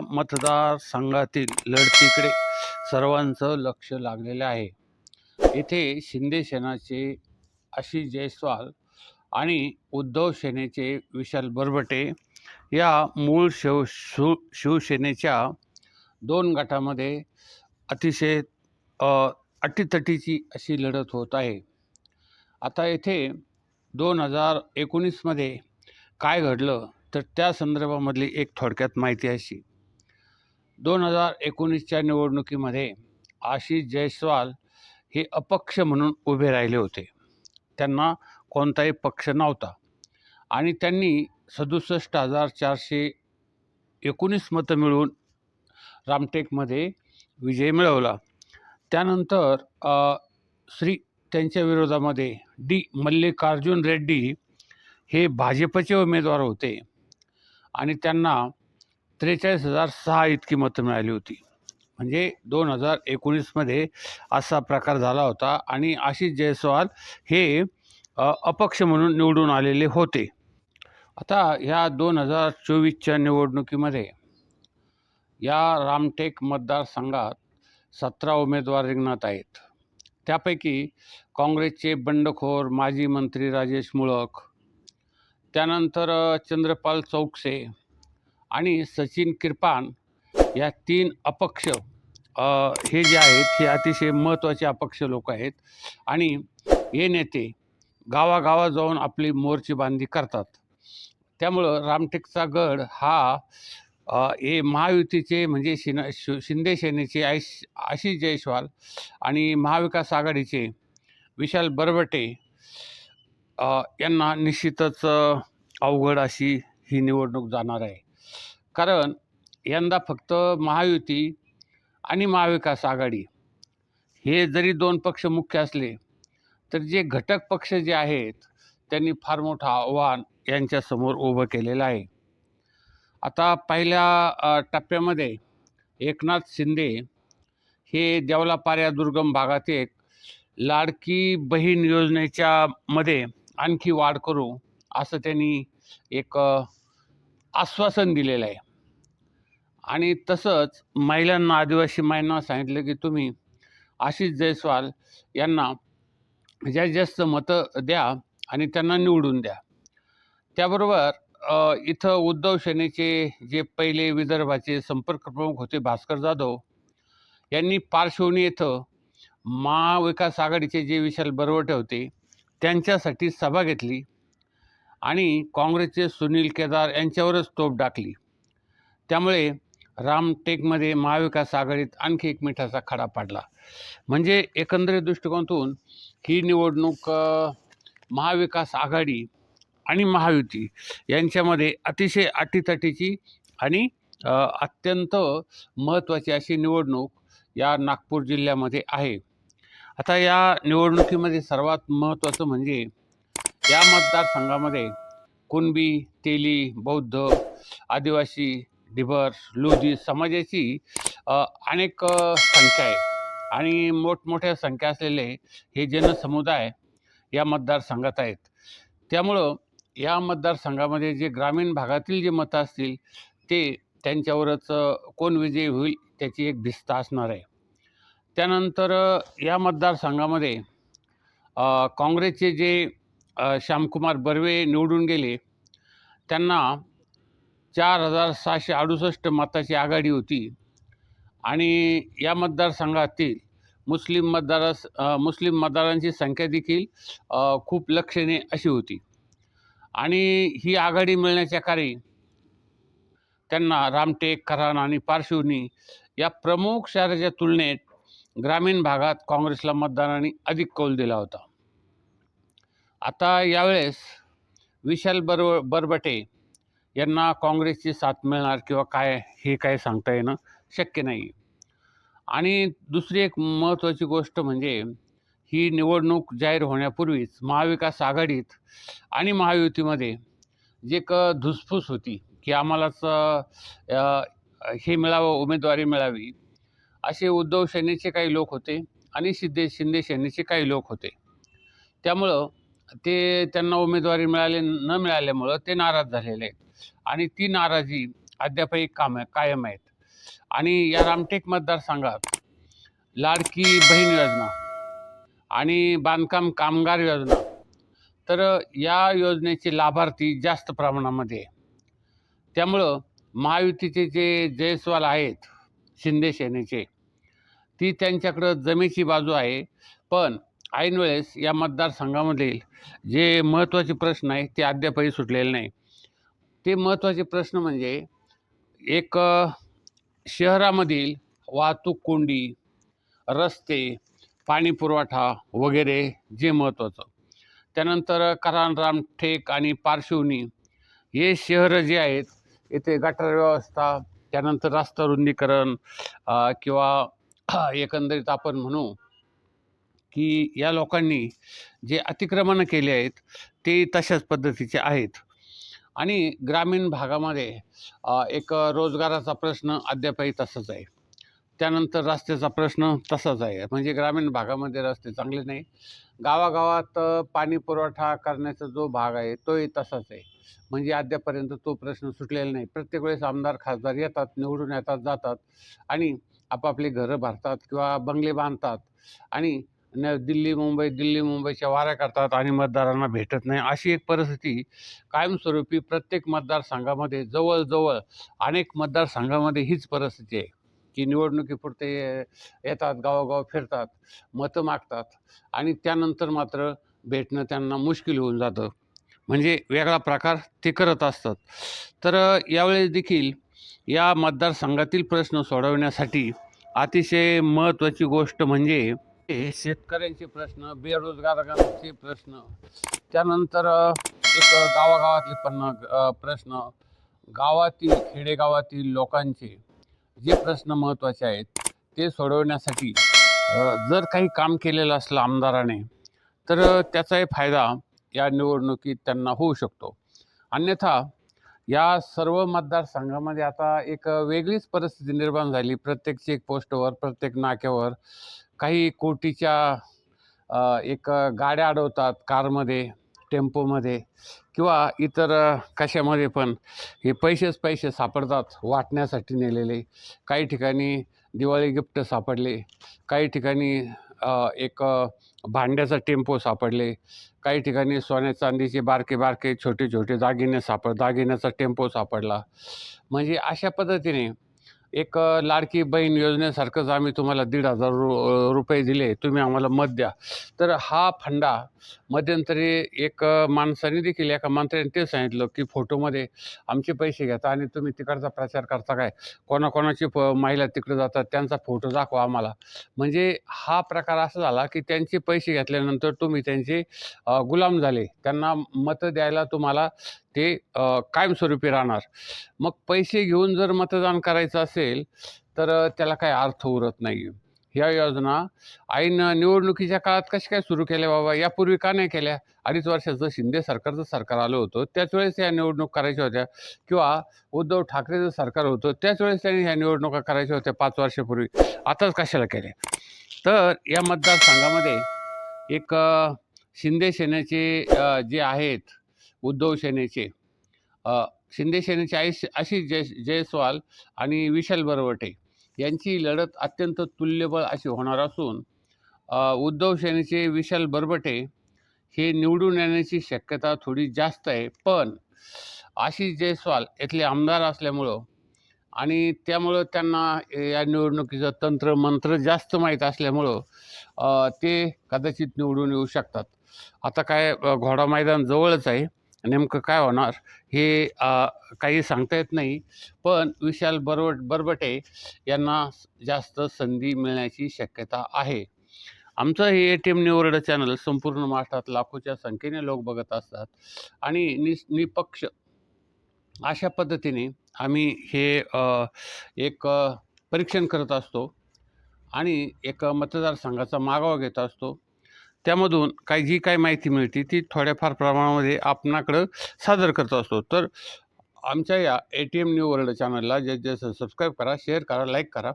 मतदारसंघातील लढतीकडे सर्वांचं लक्ष लागलेलं आहे. येथे शिंदे सेनाचे आशिष जयस्वाल आणि उद्धव सेनेचे विशाल बरबटे या मूळ शिव शिव शिवसेनेच्या दोन गटामध्ये अतिशय अटीतटीची अशी लढत होत आहे. आता येथे दोन हजार एकोणीसमध्ये काय घडलं तर त्या संदर्भामधली एक थोडक्यात माहिती अशी. दोन हजार एकोणीसच्या निवडणुकीमध्ये आशिष जयस्वाल हे अपक्ष म्हणून उभे राहिले होते. त्यांना कोणताही पक्ष नव्हता. आणि त्यांनी सदुसष्ट हजार चारशे एकोणीस मतं मिळवून रामटेकमध्ये विजय मिळवला. त्यानंतर श्री त्यांच्या विरोधामध्ये डी मल्लिकार्जुन रेड्डी हे भाजपचे उमेदवार होते. आणि त्यांना त्रेचाळीस हजार सहा इतकी मतं मिळाली होती. म्हणजे दोन हजार एकोणीसमध्ये असा प्रकार झाला होता आणि आशिष जयस्वाल हे अपक्ष म्हणून निवडून आलेले होते. आता ह्या दोन हजार चोवीसच्या निवडणुकीमध्ये या रामटेक मतदारसंघात सतरा उमेदवार रिंगणात आहेत. त्यापैकी काँग्रेसचे बंडखोर माजी मंत्री राजेश मुळक त्यानंतर चंद्रपाल चौकसे आणि सचिन किरपान या तीन अपक्ष हे जे आहेत हे अतिशय महत्त्वाचे अपक्ष लोक आहेत. आणि हे नेते गावागावात जाऊन आपली मोर्चेबांधी करतात. त्यामुळं रामटेकचा गड हा हे महायुतीचे म्हणजे शिन शि शिंदे सेनेचे आयश आशिष जयस्वाल आणि महाविकास आघाडीचे विशाल बरबटे यांना निश्चितच अवघड अशी ही निवडणूक जाणार आहे. कारण यंदा फक्त महायुती आणि महाविकास आघाडी हे जरी दोन पक्ष मुख्य असले तर जे घटक पक्ष जे आहेत त्यांनी फार मोठं आव्हान यांच्यासमोर उभं केलेलं आहे. आता पहिल्या टप्प्यामध्ये एकनाथ शिंदे हे देवलापार या दुर्गम भागात एक लाडकी बहीण योजनेच्या मध्ये आणखी वाढ करू असं त्यांनी एक आश्वासन दिलेलं आहे. आणि तसंच महिलांना आदिवासी महिलांना सांगितलं की तुम्ही आशिष जयस्वाल यांना जास्तीत जास्त मतं द्या आणि त्यांना निवडून द्या. त्याबरोबर इथं उद्धव सेनेचे जे पहिले विदर्भाचे संपर्क प्रमुख होते भास्कर जाधव यांनी पार्श्वनी येथं महाविकास आघाडीचे जे विशाल बरवटे होते त्यांच्यासाठी सभा घेतली आणि काँग्रेसचे सुनील केदार यांच्यावरच तोफ टाकली. त्यामुळे रामटेकमध्ये महाविकास आघाडीत आणखी एक मिठाचा खडा पाडला. म्हणजे एकंदरीत दृष्टिकोनातून ही निवडणूक महाविकास आघाडी आणि महायुती यांच्यामध्ये अतिशय अटीतटीची आणि अत्यंत महत्त्वाची अशी निवडणूक या नागपूर जिल्ह्यामध्ये आहे. आता या निवडणुकीमध्ये सर्वात महत्त्वाचं म्हणजे या मतदारसंघामध्ये कुणबी तेली बौद्ध आदिवासी डिबर लोधी समाजाची अनेक संख्या आहे. आणि मोठमोठ्या संख्या असलेले हे जनसमुदाय या मतदारसंघात आहेत. त्यामुळं या मतदारसंघामध्ये जे ग्रामीण भागातील जे मतं असतील ते त्यांच्यावरच कोण विजयी होईल त्याची एक भिस्त असणार आहे. त्यानंतर या मतदारसंघामध्ये काँग्रेसचे जे श्यामकुमार बर्वे निवडून गेले त्यांना चार हजार सहाशे अडुसष्ट मताची आघाडी होती. आणि या मतदारसंघातील मुस्लिम मतदारास मुस्लिम मतदारांची संख्या देखील खूप लक्षणीय अशी होती. आणि ही आघाडी मिळण्याच्या कारी त्यांना रामटेक करान आणि पार्श्वनी या प्रमुख शहराच्या तुलनेत ग्रामीण भागात काँग्रेसला मतदारांनी अधिक कौल दिला होता. आता यावेळेस विशाल बरव बरबटे यांना काँग्रेसची साथ मिळणार किंवा काय हे काय सांगता येणं शक्य नाही. आणि दुसरी एक महत्त्वाची गोष्ट म्हणजे ही निवडणूक जाहीर होण्यापूर्वीच महाविकास आघाडीत आणि महायुतीमध्ये जे क धुसफूस होती की आम्हालाच हे मिळावं उमेदवारी मिळावी असे उद्धव सेनेचे काही लोक होते आणि सिद्धे शिंदे सेनेचे काही लोक होते. त्यामुळं ते त्यांना उमेदवारी मिळाली न मिळाल्यामुळं ते नाराज झालेले आहेत. आणि ती नाराजी अद्यापही काम कायम आहेत. आणि या रामटेक मतदारसंघात लाडकी बहीण योजना आणि बांधकाम कामगार योजना तर या योजनेचे लाभार्थी जास्त प्रमाणामध्ये आहे. त्यामुळं महायुतीचे जे जयस्वाल आहेत शिंदे सेनेचे ती त्यांच्याकडं जमेची बाजू आहे. पण ऐन वेळेस या मतदारसंघामधील जे महत्त्वाचे प्रश्न आहे ते अद्यापही सुटलेले नाही ते महत्त्वाचे प्रश्न म्हणजे एक शहरामधील वाहतूक कोंडी रस्ते पाणी पुरवठा वगैरे जे महत्त्वाचं. त्यानंतर करान रामठेक आणि पार्श्वनी हे शहरं जे आहेत येथे गटार व्यवस्था त्यानंतर रस्ता रुंदीकरण किंवा एकंदरीत आपण म्हणू की या लोकांनी जे अतिक्रमणं केले आहेत ते तशाच पद्धतीचे आहेत. आणि ग्रामीण भागामध्ये एक रोजगाराचा प्रश्न अद्यापही तसाच आहे. त्यानंतर रस्त्याचा प्रश्न तसाच आहे. म्हणजे ग्रामीण भागामध्ये रस्ते चांगले नाही. गावागावात पाणी पुरवठा करण्याचा जो भाग आहे तोही तसाच आहे. म्हणजे अद्यापर्यंत तो प्रश्न सुटलेला नाही. प्रत्येक वेळेस आमदार खासदार येतात निवडून येतात जातात आणि आपापली घरं भरतात किंवा बंगले बांधतात. आणि न दिल्ली मुंबई दिल्ली मुंबईच्या वाऱ्या करतात आणि मतदारांना भेटत नाही. अशी एक परिस्थिती कायमस्वरूपी प्रत्येक मतदारसंघामध्ये जवळजवळ अनेक मतदारसंघामध्ये हीच परिस्थिती आहे की निवडणुकीपुरते येतात गावोगाव फिरतात मतं मागतात आणि त्यानंतर मात्र भेटणं त्यांना मुश्किल होऊन जातं. म्हणजे वेगळा प्रकार ते करत असतात. तर यावेळेस देखील या मतदारसंघातील प्रश्न सोडवण्यासाठी अतिशय महत्त्वाची गोष्ट म्हणजे हे शेतकऱ्यांचे प्रश्न बेरोजगारांचे प्रश्न त्यानंतर एक गावागावातले पण प्रश्न. गावातील खेडेगावातील लोकांचे जे प्रश्न महत्त्वाचे आहेत ते सोडवण्यासाठी जर काही काम केलेलं असलं आमदाराने तर त्याचाही फायदा या निवडणुकीत त्यांना होऊ शकतो. अन्यथा या सर्व मतदारसंघामध्ये आता एक वेगळीच परिस्थिती निर्माण झाली. प्रत्येक चेकपोस्टवर प्रत्येक नाक्यावर काही कोटीच्या एक गाड्या अडवतात कारमध्ये टेम्पोमध्ये किंवा इतर कशामध्ये पण. हे पैसेच पैसे सापडतात वाटण्यासाठी नेलेले. काही ठिकाणी दिवाळी गिफ्ट सापडले. काही ठिकाणी एक भांड्याचा टेम्पो सापडले. काही ठिकाणी सोन्या चांदीचे बारके बारके छोटे छोटे दागिने सापड दागिन्याचा टेम्पो सापडला. म्हणजे अशा पद्धतीने एक लाडकी बहीण योजनेसारखंच आम्ही तुम्हाला दीड हजार रु रुपये दिले तुम्ही आम्हाला मत द्या. तर हा फंडा मध्यंतरी एक माणसाने देखील एका मंत्र्याने ते सांगितलं की फोटोमध्ये आमचे पैसे घेता आणि तुम्ही तिकडचा प्रचार करता काय? कोणाकोणाची प महिला तिकडे जातात त्यांचा फोटो दाखवा आम्हाला. म्हणजे हा प्रकार असा झाला की त्यांचे पैसे घेतल्यानंतर तुम्ही त्यांचे गुलाम झाले. त्यांना मतं द्यायला तुम्हाला ते कायमस्वरूपी राहणार. मग पैसे घेऊन जर मतदान करायचं असेल तर त्याला काही अर्थ उरत नाही ह्या योजना आईनं निवडणुकीच्या काळात कशा काय सुरू केल्या बाबा? यापूर्वी का नाही केल्या? अडीच वर्षाचं शिंदे सरकारचं सरकार आलं होतं. त्याच वेळेस या निवडणूक करायच्या होत्या. किंवा उद्धव ठाकरेचं सरकार होतं. त्याच वेळेस त्यांनी ह्या निवडणुका करायच्या होत्या पाच वर्षापूर्वी. आताच कशाला केल्या? तर या मतदारसंघामध्ये एक शिंदे सेनेचे जे आहेत उद्धव सेनेचे. शिंदे सेनेचे आईश आशिष जय जयस्वाल आणि विशाल बरवटे यांची लढत अत्यंत तुल्यबळ अशी होणार असून उद्धव सेनेचे विशाल बरबटे हे निवडून येण्याची शक्यता थोडी जास्त आहे. पण आशिष जयस्वाल इथले आमदार असल्यामुळं आणि त्यामुळं त्यांना या निवडणुकीचं तंत्र मंत्र जास्त माहीत असल्यामुळं ते कदाचित निवडून येऊ शकतात. आता काय घोडा मैदान जवळच आहे. नेमकं काय होणार हे काही सांगता येत नाही. पण विशाल बरवट बरबटे यांना जास्त संधी मिळण्याची शक्यता आहे. आमचं हे A T M new world channel संपूर्ण महाराष्ट्रात लाखोच्या संख्येने लोक बघत असतात. आणि निस निपक्ष अशा पद्धतीने आम्ही हे एक परीक्षण करत असतो. आणि एक मतदारसंघाचा मागोवा घेत असतो. त्यामधून काही जी काही माहिती मिळते ती थोड्याफार प्रमाणामध्ये आपणाकडं सादर करत असतो. तर आमच्या या A T M new world चॅनलला जे जे सबस्क्राईब करा शेअर करा लाईक करा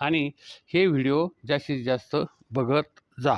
आणि हे व्हिडिओ जास्तीत जास्त बघत जा.